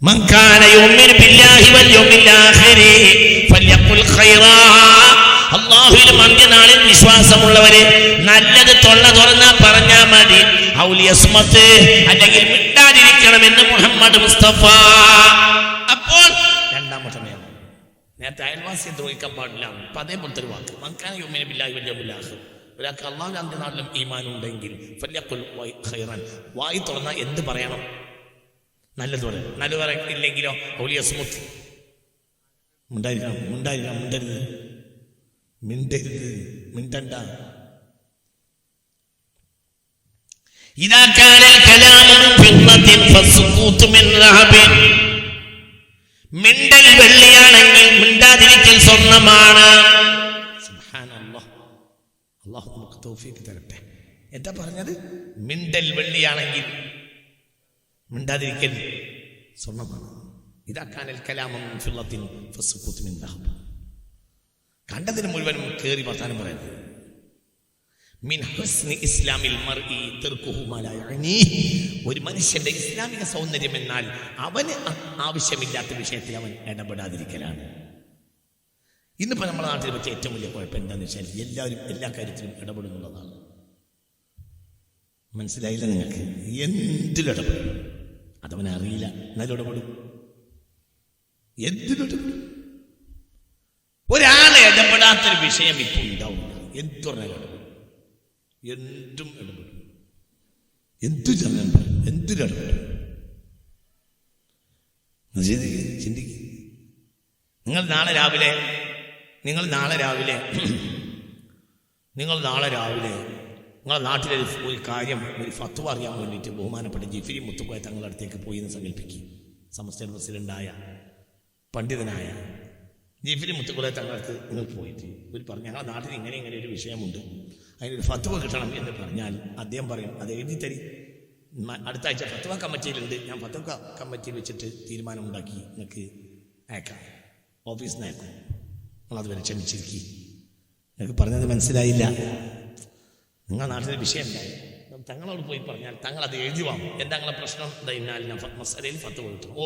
من كان يؤمن بالله واليوم الآخر فليقل خيرا അള്ളാഹുവിലും അന്ത്യനാളിൽ വിശ്വാസമുള്ളവര് നല്ലത് തൊള്ള തുറന്നാ പറഞ്ഞാ മതി ഔലിയസ്മത്ത് അല്ലെങ്കിൽ മിണ്ടാതിരിക്കണമെന്ന് മുഹമ്മദ് മുസ്തഫ അപ്പോൾ രണ്ടാമത്തെ നിയമം നേരത്തെ അയൽവാസിയെ ദ്രോഹിക്കാൻ പാടില്ല അപ്പൊ അതേപോലത്തെ ഒരു വാക്ക് മക്കാന യുമിന് ബില്ലാഹി വലിയ ബില്ലാഹ് ഒരാൾക്ക് അള്ളാഹു അന്ത്യനാളിലും ഈമാൻ ഉണ്ടെങ്കിൽ ഫല്യഖുൽ വൈ ഖൈറൻ വായി തുറന്നാൽ എന്ത് പറയണം നല്ലത് പറയണം നല്ലത് പറയില്ലെങ്കിലോ ഔലിയസ്മുത്ത് മിണ്ടായിരിക്കണം മിണ്ടായിരിക്കണം മിണ്ടരുത് മിണ്ടരുത് മിണ്ടണ്ട إذا كان الكلام من فضة فالسكوت من ذهب മിണ്ടൽ വെള്ളിയാണെങ്കിൽ മിണ്ടാതിരിക്കൽ സ്വർണ്ണമാണ് സുബ്ഹാനല്ലാഹ്. അള്ളാഹു നമുക്ക് തൗഫീക്ക് തരട്ടെ എന്താ പറഞ്ഞത് മിണ്ടൽ വെള്ളിയാണെങ്കിൽ മിണ്ടാതിരിക്കൽ. സ്വർണമാണ് ഇതാക്കാനൽ കലാമം ഫിള്ളത്തിൻ ഫസ്സുക്കൂത്ത് മിൻ ദഹബ്. കണ്ടതിന് മുഴുവനും കയറി വർത്താനം പറയുന്നത്. മിൻ ഹസ്നി ഇസ്ലാമിൽ ഒരു മനുഷ്യന്റെ ഇസ്ലാമിക സൗന്ദര്യം എന്നാൽ അവന് ആവശ്യമില്ലാത്ത വിഷയത്തിൽ അവൻ ഇടപെടാതിരിക്കലാണ്. ഇന്നിപ്പോ നമ്മുടെ നാട്ടിൽ വെച്ച ഏറ്റവും വലിയ കുഴപ്പം എന്താണെന്ന് വെച്ചാൽ എല്ലാവരും എല്ലാ കാര്യത്തിലും ഇടപെടുന്നുള്ളതാണ്. മനസ്സിലായില്ല നിങ്ങൾക്ക്? എന്തിലും അതവൻ അറിയില്ല എന്നാലും ഇടപെടും ഇടപെടും ഒരാളെ ഇടപെടാത്തൊരു വിഷയം ഇപ്പൊ ഉണ്ടാവും എന്തു ഇടപെടും? എന്തും ഇടപെടും. എന്തു ഇടപെടും? ചിന്തിക്ക് ചിന്തിക്ക്. നിങ്ങൾ നാളെ രാവിലെ നിങ്ങൾ നാളെ രാവിലെ നിങ്ങൾ നാളെ രാവിലെ നിങ്ങളുടെ നാട്ടിലെ ഒരു കാര്യം ഒരു ഫത്വ അറിയാൻ വേണ്ടിയിട്ട് ബഹുമാനപ്പെട്ട ജിഫിരി മുത്തുക്കോയ തങ്ങളുടെ അടുത്തേക്ക് പോയി എന്ന് സങ്കല്പിക്കും. സമസ്ത പ്രസിഡന്റായ പണ്ഡിതനായ ജിഫിരി മുത്തുക്കോയ തങ്ങളുടെ അടുത്ത് നിങ്ങൾ പോയിട്ട് ഇവർ പറഞ്ഞു ഞങ്ങളുടെ നാട്ടിൽ ഇങ്ങനെ ഇങ്ങനെ ഒരു വിഷയമുണ്ട്. അതിനൊരു ഫത്വ കിട്ടണം എന്ന് പറഞ്ഞാൽ അദ്ദേഹം പറയും അത് എഴുതി തരി. അടുത്ത ആഴ്ച ഫത്വ കമ്മിറ്റിയിലുണ്ട്. ഞാൻ ഫത്വ കമ്മിറ്റിയിൽ വെച്ചിട്ട് തീരുമാനമുണ്ടാക്കി നിങ്ങൾക്ക് അയക്കാം. ഓഫീസിൽ നിന്ന് അയക്കും. നിങ്ങളതുവരെ ക്ഷമിച്ചിരിക്കും. നിങ്ങൾക്ക് പറഞ്ഞത് മനസ്സിലായില്ല. നിങ്ങളുടെ നാട്ടിലെ വിഷയം ഉണ്ടായി തങ്ങളോട് പോയി പറഞ്ഞാൽ തങ്ങൾ അത് എഴുതി വാങ്ങും. എന്താ നിങ്ങളെ പ്രശ്നം? എന്താ ഇന്നാൽ മസാലയിൽ ഫത്വ കിട്ടും ഓ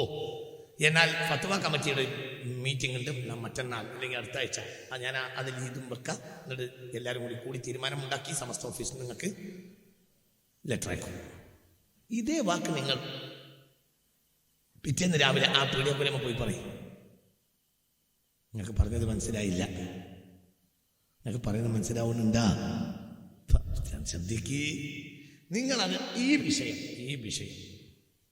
എന്നാൽ ഫത്വ കമ്മിറ്റിയുടെ ഞാൻ മറ്റന്നാൾ അല്ലെങ്കിൽ അടുത്ത ആഴ്ച ഞാൻ അതിൽ ഇതും വെക്കാം. എന്നിട്ട് എല്ലാവരും കൂടി കൂടി തീരുമാനമുണ്ടാക്കി സമസ്ത ഓഫീസിൽ നിങ്ങൾക്ക് ലെറ്റർ അയക്കും. ഇതേ വാക്ക് നിങ്ങൾ പിറ്റേന്ന് രാവിലെ ആ പീഡിയപ്പുരമ പോയി പറയും. നിങ്ങൾക്ക് പറഞ്ഞത് മനസ്സിലായില്ല. നിങ്ങൾക്ക് പറയുന്നത് മനസ്സിലാവുന്നുണ്ടാ? നിങ്ങൾ നിങ്ങളത് ഈ വിഷയം ഈ വിഷയം.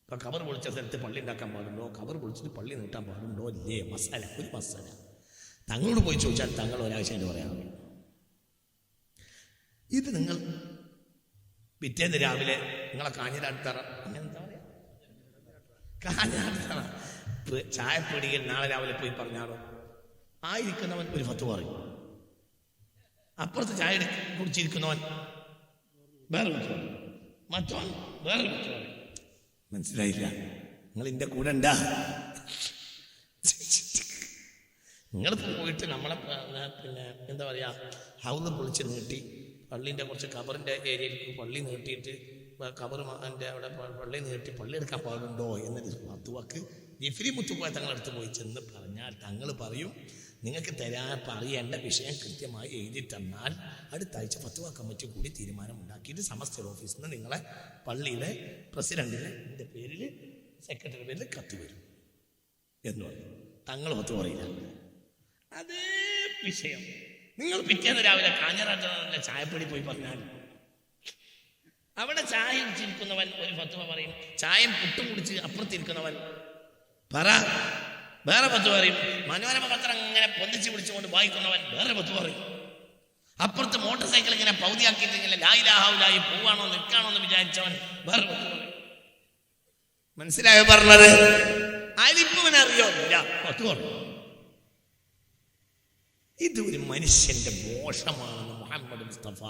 ഇപ്പം കവർ പൊളിച്ച സ്ഥലത്ത് പള്ളി ഉണ്ടാക്കാൻ പാടുണ്ടോ? കവർ പൊളിച്ചിട്ട് പള്ളി നീട്ടാൻ പാടുണ്ടോ? ഇല്ലേ? മസാല ഒരു മസാല. തങ്ങളോട് പോയി ചോദിച്ചാൽ തങ്ങൾ ഒരാഴ്ച എന്ന് പറയാൻ ഇത് നിങ്ങൾ പിറ്റേന്ന് രാവിലെ നിങ്ങളെ കാഞ്ഞിരാട്ടറ അങ്ങനെ എന്താ കാഞ്ഞിരാട്ടറ ചായപ്പീടികയിൽ നാളെ രാവിലെ പോയി പറഞ്ഞാലോ? ആയിരിക്കുന്നവൻ ഒരു ഫത്ത് പറയും. അപ്പുറത്ത് ചായ കുടിച്ചിരിക്കുന്നവൻ വേറെ മറ്റോ വേറെ മനസ്സിലായില്ല. നിങ്ങൾ എന്റെ കൂടെ ഉണ്ടാ. നിങ്ങൾ പോയിട്ട് നമ്മളെ പിന്നെ എന്താ പറയാ ഹൗന്ന് പൊളിച്ച് നീട്ടി പള്ളിന്റെ കുറച്ച് കബറിന്റെ ഏരിയയിലേക്ക് പള്ളി നീട്ടിയിട്ട് കബർ എന്റെ അവിടെ പള്ളി നീട്ടി പള്ളി എടുക്കാൻ പാടുണ്ടോ എന്നൊരു ഫത്തുവക്ക് ജിഫിരി മുത്തുപോയ തങ്ങളടുത്ത് പോയി ചെന്ന് പറഞ്ഞാൽ തങ്ങൾ പറയും നിങ്ങൾക്ക് തരാൻ പറയേണ്ട വിഷയം കൃത്യമായി എഴുതി തന്നാൽ അടുത്ത ആഴ്ച ഫത്തുവ കമ്മിറ്റി കൂടി തീരുമാനം ഉണ്ടാക്കിയിട്ട് സമസ്ത ഓഫീസിൽ നിന്ന് നിങ്ങളെ പള്ളിയിലെ പ്രസിഡന്റിന് എന്റെ പേരിൽ സെക്രട്ടറി പേരിൽ കത്ത് വരും എന്ന് പറഞ്ഞു. തങ്ങൾ പത്ത് പറയില്ല. അതേ വിഷയം. നിങ്ങൾ പിറ്റേന്ന് രാവിലെ കാഞ്ഞറാട്ട ചായപ്പൊടി പോയി പറഞ്ഞാൽ അവിടെ ചായ കുടിച്ചിരിക്കുന്നവൻ ഒരു ഫത്തുവ പറയും. ചായം പുട്ടും കുടിച്ച് അപ്പുറത്തിരിക്കുന്നവൻ പറ വേറെ പത്ത് പറയും. മനോരമ പത്രം ഇങ്ങനെ പൊന്തിച്ച് പിടിച്ചുകൊണ്ട് വായിക്കുന്നവൻ വേറെ പത്ത് പറയും. അപ്പുറത്ത് മോട്ടോർ സൈക്കിൾ ഇങ്ങനെ പൗതിയാക്കിയിട്ട് ഇങ്ങനെ ലായിലാഹാവിലായി പോവാണോ നിൽക്കാണോ എന്ന് വിചാരിച്ചവൻ വേറെ പത്ത് പറയും. മനസ്സിലായോ പറഞ്ഞത്? അരിപ്പവൻ അറിയോ ഇല്ല പത്ത് പറഞ്ഞു ഇത് ഒരു മനുഷ്യന്റെ മോശമാണ് മുഹമ്മദ് മുസ്തഫ.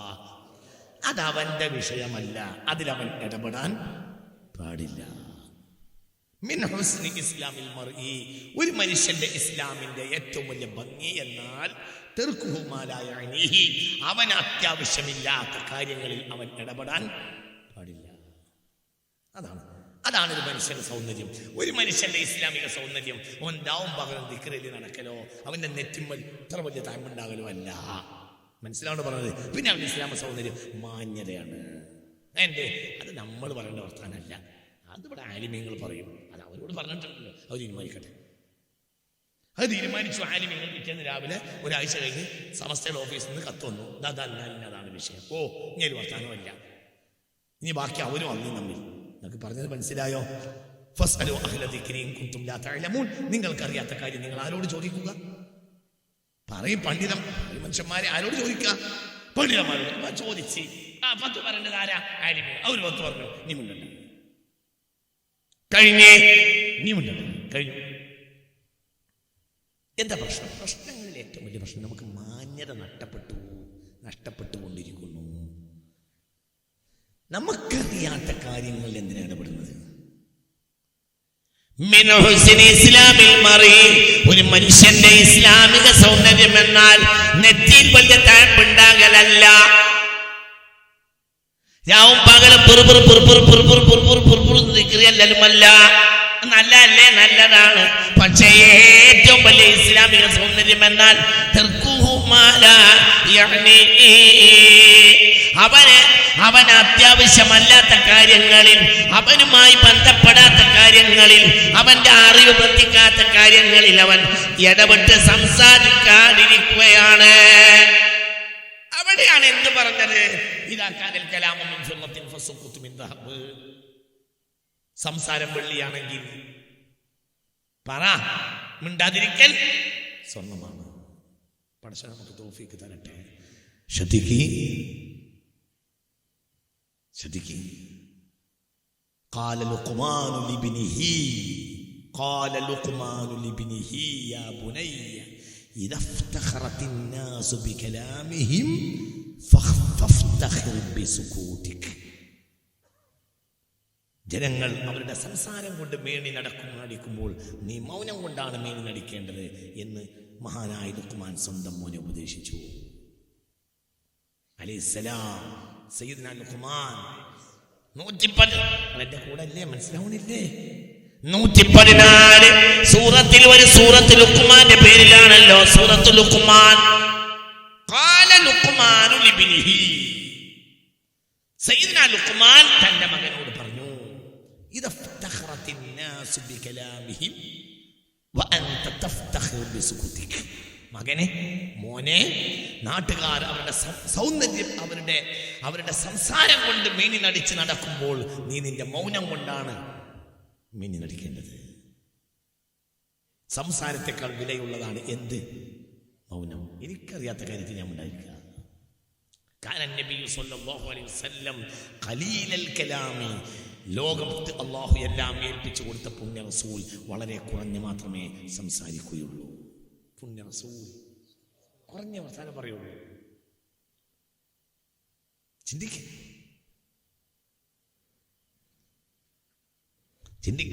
അത് അവന്റെ വിഷയമല്ല. അതിലവൻ ഇടപെടാൻ പാടില്ല. ഇസ്ലാമിൽ മറി ഒരു മനുഷ്യന്റെ ഇസ്ലാമിന്റെ ഏറ്റവും വലിയ ഭംഗി എന്നാൽ അവൻ അത്യാവശ്യമില്ലാത്ത കാര്യങ്ങളിൽ അവൻ ഇടപെടാൻ പാടില്ല. അതാണ്. അതാണ് ഒരു മനുഷ്യന്റെ സൗന്ദര്യം. ഒരു മനുഷ്യന്റെ ഇസ്ലാമിക സൗന്ദര്യം അവൻ ദാവും പകരം ദിക്കറിൽ നടക്കലോ അവന്റെ നെറ്റിമ്മൽ ഇത്ര വലിയ താഴ്മുണ്ടാകലോ അല്ല. മനസ്സിലാണ് പറഞ്ഞത്? പിന്നെ അവൻ ഇസ്ലാമ സൗന്ദര്യം മാന്യതയാണ്. എന്തേ അത് നമ്മൾ പറയേണ്ട വർത്താനല്ല അതിവിടെ ആലിമ്യങ്ങൾ പറയും. അത് അവരോട് പറഞ്ഞിട്ടുണ്ടല്ലോ. അവർ തീരുമാനിക്കട്ടെ. അത് തീരുമാനിച്ചു ആലിമ്യങ്ങൾ പിറ്റേന്ന് രാവിലെ ഒരാഴ്ച കഴിഞ്ഞ് സമസ്തയുടെ ഓഫീസിൽ നിന്ന് കത്ത് വന്നു. അതല്ല വിഷയം. ഓ ഇനി ഒരു വർത്താനമല്ല ഇനി ബാക്കി അവരും അന്ന് നമ്മിൽ നിങ്ങൾക്ക് പറഞ്ഞത് മനസ്സിലായോ? ഫസ്അലു അഹ്ല ദിക്രിൻ കുന്തും ലാ തഅലമൂൻ. നിങ്ങൾക്കറിയാത്ത കാര്യം നിങ്ങൾ ആരോട് ചോദിക്കുക? പറയും പണ്ഡിതം. മനുഷ്യന്മാരെ ആരോട് ചോദിക്കുക? പണ്ഡിതന്മാരോട്. ചോദിച്ച്. ആ പത്ത് പറയേണ്ടത് ആരാ? ആലിമേ അവർ പത്ത് പറഞ്ഞു. നീ കഴിഞ്ഞേ. നീ കഴിഞ്ഞു. എന്താ പ്രശ്നം? പ്രശ്നങ്ങളിൽ ഏറ്റവും വലിയ പ്രശ്നം നമുക്ക് മാന്യത നഷ്ടപ്പെട്ടു നഷ്ടപ്പെട്ടുകൊണ്ടിരിക്കുന്നു. നമുക്കറിയാത്ത കാര്യങ്ങൾ എന്തിനാണ് ഇടപെടുന്നത്? ഇസ്ലാമിൽ മറി ഒരു മനുഷ്യന്റെ ഇസ്ലാമിക സൗന്ദര്യം എന്നാൽ നെറ്റിയിൽ വലിയ തഴപ്പുണ്ടാകലല്ല രാവും പകലും നിൽക്കുകയല്ലലുമല്ല നല്ലല്ലേ നല്ലതാണ്. പക്ഷേ ഏറ്റവും വലിയ ഇസ്ലാമിക സൗന്ദര്യം എന്നാൽ. അവന് അവൻ അത്യാവശ്യമല്ലാത്ത കാര്യങ്ങളിൽ അവനുമായി ബന്ധപ്പെടാത്ത കാര്യങ്ങളിൽ അവന്റെ അറിവ് ബന്ധിക്കാത്ത കാര്യങ്ങളിൽ അവൻ ഇടപെട്ട് സംസാരിക്കാതിരിക്കുകയാണ് അവിടെയാണ് എന്ത് പറഞ്ഞത്? ഇതാക്കാതിൽ കലാമം മിൻ ഫിള്ളത്തിൻ ഫസുഖ്തു മിൻ ദഹബ്. സംസാരം വെള്ളിയാണെങ്കിൽ പറ മിണ്ടാതിരിക്കൽ സ്വർണ്ണമാണ് പടച്ച നമുക്ക് തോഫിക്ക് തരട്ടെ ശ്രദ്ധിക്കി ശ്രദ്ധിക്കി قال لقمان لابنه قال لقمان لابنه يا بني إذا افتخرت الناس بكلامهم فافتخر بسكوتك ജനങ്ങൾ അവരുടെ സംസാരം കൊണ്ട് മേണി നടക്കും നടിക്കുമ്പോൾ നീ മൗനം കൊണ്ടാണ് മേണി നടിക്കേണ്ടത് എന്ന് മഹാനായ ലുക്കുമാൻ സ്വന്തം മോനെ ഉപദേശിച്ചു. അലിസ്സലാം സയ്യിദ്ന ലുക്കുമാൻ നൂറ്റിപ്പത് അവന്റെ കൂടെ അല്ലേ മനസ്സിലാവണില്ലേ? നൂറ്റി പതിനാല് സൂറത്തിൽ ഒരു സൂറത്ത് ലുക്കുമാന്റെ പേരിലാണല്ലോ. സൂറത്ത് ലുക്കുമാൻ കാല ലുക്കുമാനു ലിബിലിഹി സയ്യിദ്ന ലുക്കുമാൻ തന്റെ മകൻ الناس بكلامهم وانت تفتخر بسكوتك മകനെ മോനെ നാട്ടുകാർ അവരുടെ സൗ- സൗന്ദര്യം അവരുടെ അവരുടെ സംസാരം കൊണ്ട് മേനി നടിച്ച് നടക്കുമ്പോൾ നീ നിന്റെ മൗനം കൊണ്ടാണ് മേനി നടിക്കേണ്ടത് സംസാരത്തെക്കാൾ വിലയുള്ളതാണ് എന്ത് മൗനം എനിക്കറിയാത്ത കാര്യത്തിൽ ഞാൻ ഉണ്ടായിരിക്കുക كان النبي صلى الله عليه وسلم قليل الكلام ലോകത്ത് അള്ളാഹു എല്ലാം ഏൽപ്പിച്ചു കൊടുത്ത പുണ്യ റസൂൽ വളരെ കുറഞ്ഞ് മാത്രമേ സംസാരിക്കുകയുള്ളൂ. പുണ്യ റസൂൽ കുറഞ്ഞ അവസാനം പറയുള്ളൂ. ചിന്തിക്ക. ചിന്തിക്ക.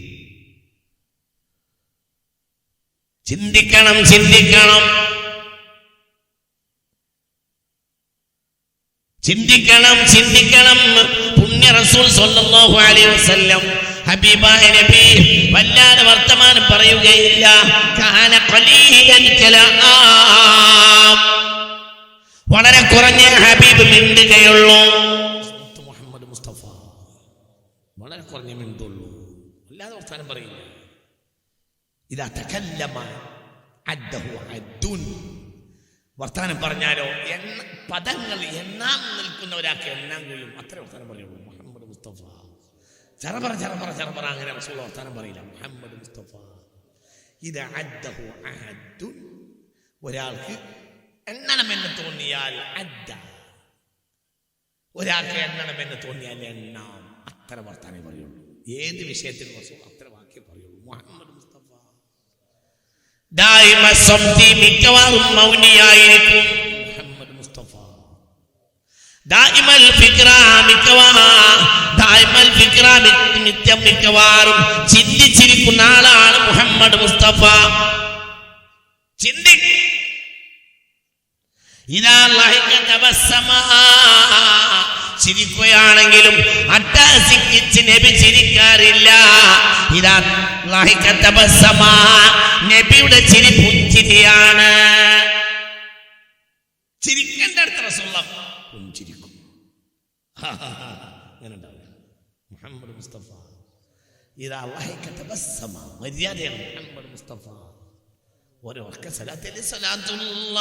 ചിന്തിക്കണം ചിന്തിക്കണം. ചിന്തിക്കണം ചിന്തിക്കണം. പുണ്യ റസൂൽ സല്ലല്ലാഹു അലൈഹി വസല്ലം ഹബീബായ നബി വല്ലാതെ വർത്തമാനം പറയുകയില്ല. കാന ഖലീലൻ കലാം. വളരെ കുറഞ്ഞ ഹബീബ് മിണ്ടുകയുള്ളൂ. മുഹമ്മദ് മുസ്തഫ. വളരെ കുറഞ്ഞ മിണ്ടുള്ളൂ. അല്ലാതെ വർത്തമാനം പറയില്ല ഇതാ തകല്ലമ. അദ്ദഹു അദ്ദുൻ. വർത്താനം പറഞ്ഞാലോ? എണ്ണ പദങ്ങൾ എണ്ണാൻ നിൽക്കുന്ന ഒരാൾക്ക് എണ്ണാൻ കഴിയും അത്ര വർത്തമാനം പറയുള്ളൂ. മുഹമ്മദ് മുസ്തഫ. ചെറപറ ചെറപറ ചെറപറ അങ്ങനെ റസൂൽ വർത്താനം പറയില്ല. മുഹമ്മദ് മുസ്തഫ. ഇത് അദ്ദഹു അഹദ്ദുൻ ഒരാൾക്ക് എണ്ണണമെന്ന് തോന്നിയാൽ അദ്ദ. ഒരാൾക്ക് എണ്ണണമെന്ന് തോന്നിയാൽ എണ്ണാം. അത്ര വർത്താനേ പറയുള്ളൂ. ഏത് വിഷയത്തിൽ റസൂൽ അത്ര വാക്യം പറയുള്ളൂ മുഹമ്മദ് മുസ്തഫ ദായിമ സംതി മിക്കവാറും മൗനിയായിരിക്കും. മുഹമ്മദ് മുസ്തഫ. നിത്യം മിക്കവാറും ചിന്തിച്ചിരിക്കുന്ന ആളാണ് മുഹമ്മദ് മുസ്തഫ. ചിന്തി. ഇതാ ചിരിക്കുകയാണെങ്കിലും അട്ടഹസിക്കിച്ച് നബി ചിരിക്കാറില്ല. ഇതാ. നബിയുടെ ചിരി പുഞ്ചിരിയാണ്. ചിരിക്കേണ്ട അടുത്ത പുഞ്ചിരിക്കും. മുഹമ്മദ് സലാത്തുള്ള.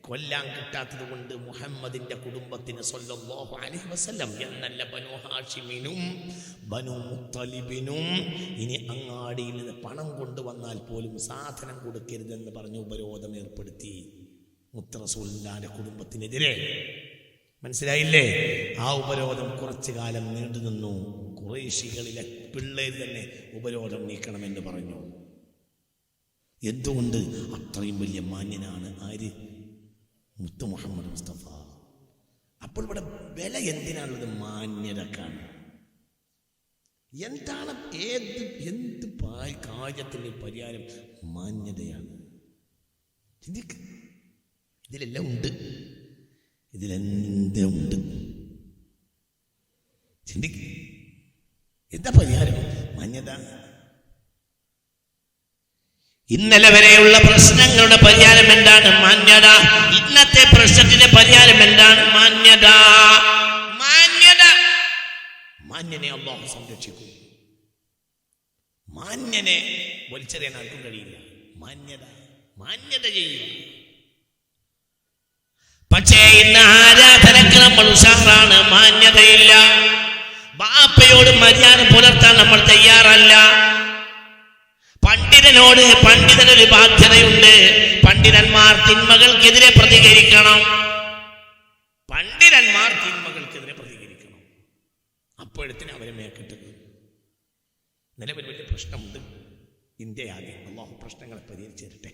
കൊല്ലാൻ കിട്ടാത്തത് കൊണ്ട് മുഹമ്മദിന്റെ കുടുംബത്തിന് വസല്ലം എന്നല്ല ഹാഷിമിനും ബനു മുത്തലിബിനും ഇനി അങ്ങാടിയിൽ നിന്ന് പണം കൊണ്ടുവന്നാൽ പോലും സാധനം കൊടുക്കരുതെന്ന് പറഞ്ഞ് ഉപരോധം ഏർപ്പെടുത്തി. മുത്തറസൂല്ലാന്റെ കുടുംബത്തിനെതിരെ. മനസ്സിലായില്ലേ? ആ ഉപരോധം കുറച്ചു കാലം നീണ്ടു നിന്നു. കുറേശികളിലെ പിള്ളേർ തന്നെ ഉപരോധം നീക്കണമെന്ന് പറഞ്ഞു. എന്തുകൊണ്ട് അത്രയും വലിയ മാന്യനാണ് ആര്? മുത്തു മുഹമ്മദ് മുസ്തഫ. അപ്പോൾ ഇവിടെ വില എന്തിനാണുള്ളത് മാന്യരക്കാണ് എന്താണ് ഏത് എന്ത് കാര്യത്തിന്റെ പരിഹാരം? മാന്യതയാണ്. ചിന്തിക്ക്. ഇതിലെല്ലാം ഉണ്ട്. ഇതിലെന്തേ ഉണ്ട്? ചിന്തിക്ക്. എന്താ പരിഹാരം? മാന്യത? ഇന്നലെ വരെയുള്ള പ്രശ്നങ്ങളുടെ പരിഹാരം എന്താണ്? മാന്യത. ഇന്നത്തെ പ്രശ്നത്തിന്റെ പരിഹാരം എന്താണ്? മാന്യത. മാന്യത. മാന്യനെ അള്ളാഹു സംരക്ഷിക്കും. മാന്യനെ വലിച്ചെറിയാൻ ആർക്കും കഴിയില്ല. മാന്യത. മാന്യത ചെയ്യുക. പക്ഷേ ഇന്ന് ആരാധനക്ക് നമ്മൾ ഉഷാറാണ് മാന്യതയില്ല. ബാപ്പയോട് മര്യാദ പുലർത്താൻ നമ്മൾ തയ്യാറല്ല. പണ്ഡിതനോട് പണ്ഡിതനൊരു ബാധ്യതയുണ്ട്. പണ്ഡിതന്മാർ തിന്മകൾക്കെതിരെ പ്രതികരിക്കണം. പണ്ഡിതന്മാർ തിന്മകൾക്കെതിരെ പ്രതികരിക്കണം. അപ്പോഴത്തിന് അവരെ മേക്കിട്ടത് നിലവിൽ വലിയ പ്രശ്നമുണ്ട്. ഇന്ത്യ അള്ളാഹു പ്രശ്നങ്ങളെ പരിഹരിച്ചു തരട്ടെ.